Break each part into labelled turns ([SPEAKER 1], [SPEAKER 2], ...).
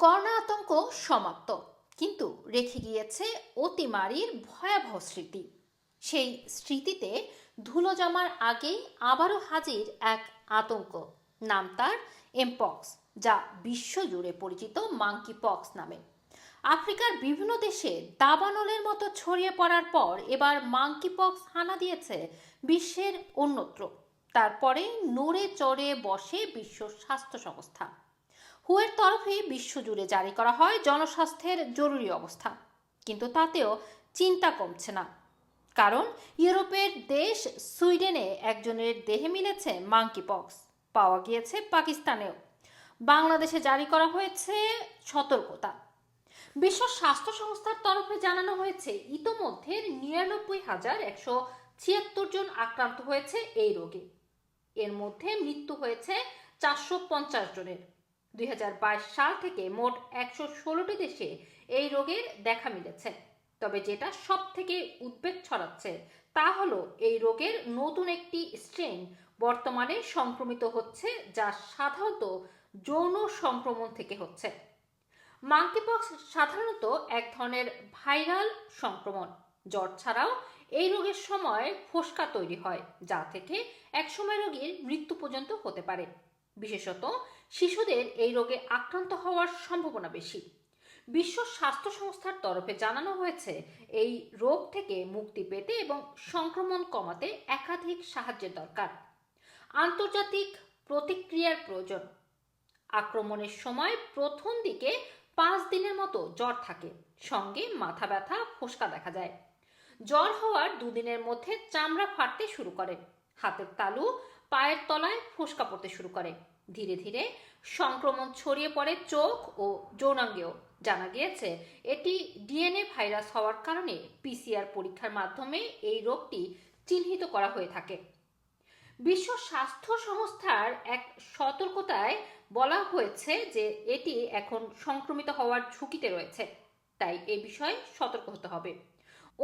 [SPEAKER 1] Corona আতঙ্ক সমাপ্ত। কিন্তু রেখে গিয়েছে অতিমারির ভয়াবহ স্মৃতি। সেই স্মৃতিতে ধুলো জমার আগেই আবারও হাজির এক আতঙ্ক। নাম তার এমপক্স, যা বিশ্বজুড়ে পরিচিত মাঙ্কি পক্স নামে। আফ্রিকার বিভিন্ন দেশে দাবানলের মতো ছড়িয়ে পড়ার পর এবার মাঙ্কি পক্স হানা দিয়েছে বিশ্বের অন্যত্র। তারপরে নড়ে চড়ে বসে বিশ্ব স্বাস্থ্য সংস্থা। হুয়ের তরফে বিশ্বজুড়ে জারি করা হয় জনস্বাস্থ্যের জরুরি অবস্থা। কিন্তু তাতেও চিন্তা কমছে না। কারণ ইউরোপের দেশ সুইডেনে একজনের দেহে মিলেছে মাঙ্কি পক্স পাওয়া গিয়েছে পাকিস্তানেও। বাংলাদেশে জারি করা হয়েছে সতর্কতা। বিশ্ব স্বাস্থ্য সংস্থার তরফে জানানো হয়েছে, ইতোমধ্যে নিরানব্বই হাজার একশো ছিয়াত্তর জন আক্রান্ত হয়েছে এই রোগে। এর মধ্যে মৃত্যু হয়েছে চারশো পঞ্চাশ জনের। দুই সাল থেকে মোট একশো ষোলোটি দেশে এই রোগের দেখা মিলেছে। তবে যেটা সব থেকে উদ্বেগ ছড়াচ্ছে, তা হলো এই রোগের নতুন একটি স্ট্রেন বর্তমানে সংক্রমিত হচ্ছে, যা সাধারণত যৌন সংক্রমণ থেকে হচ্ছে। মাঙ্কিপক্স সাধারণত এক ধরনের ভাইরাল সংক্রমণ। জ্বর ছাড়াও এই রোগের সময় ফোসকা তৈরি হয়, যা থেকে একসময় রোগীর মৃত্যু পর্যন্ত হতে পারে। বিশেষত শিশুদের এই রোগে আক্রান্ত হওয়ার সম্ভাবনা বেশি। বিশ্ব স্বাস্থ্য সংস্থার তরফে জানানো হয়েছে, এই রোগ থেকে মুক্তি পেতে এবং সংক্রমণ কমাতে একাধিক সাহায্যের দরকার। আন্তর্জাতিক প্রতিক্রিয়ার প্রয়োজন। আক্রমণের সময় প্রথম দিকে পাঁচ দিনের মতো জ্বর থাকে, সঙ্গে মাথা ব্যথা, ফোসকা দেখা যায়। জ্বর হওয়ার দুদিনের মধ্যে চামড়া ফাটতে শুরু করে। হাতের তালু পায়ের তলায় ফোসকা পড়তে শুরু করে। ধীরে ধীরে সংক্রমণ ছড়িয়ে পড়ে চোখ ও যৌনাঙ্গেও। জানা গিয়েছে, এটি ডিএনএ ভাইরাস হওয়ার কারণে পিসিআর পরীক্ষার মাধ্যমে এই রোগটি চিহ্নিত করা হয়ে থাকে। বিশ্ব স্বাস্থ্য সংস্থার এক সতর্কতায় বলা হয়েছে যে এটি এখন সংক্রমিত হওয়ার ঝুঁকিতে রয়েছে, তাই এ বিষয়ে সতর্ক হতে হবে।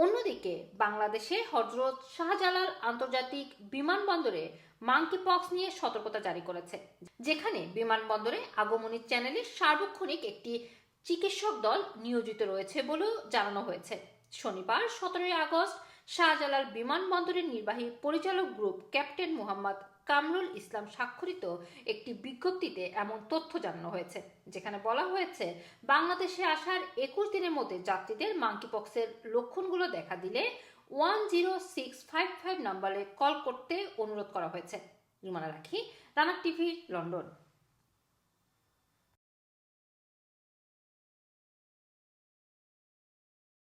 [SPEAKER 1] অন্যদিকে বাংলাদেশে হজরত শাহজালাল আন্তর্জাতিক বিমানবন্দরে মাঙ্কি পক্স নিয়ে সতর্কতা জারি করেছে, যেখানে বিমানবন্দরে আগমনী চ্যানেলে সার্বক্ষণিক একটি চিকিৎসক দল নিয়োজিত রয়েছে বলেও জানানো হয়েছে। শনিবার সতেরোই আগস্ট শাহজালাল বিমানবন্দরের নির্বাহী পরিচালক গ্রুপ ক্যাপ্টেন মোহাম্মদ কামরুল ইসলাম স্বাক্ষরিত একটি বিজ্ঞপ্তিতে এমন তথ্য জানানো হয়েছে, যেখানে বলা হয়েছে, বাংলাদেশে আসার একুশ দিনের মধ্যে যাত্রীদের মাঙ্কিপক্সের লক্ষণগুলো দেখা দিলে one zero six five five নম্বরে কল করতে অনুরোধ করা হয়েছে। রুমানা রাখি, রানা টিভি, লন্ডন।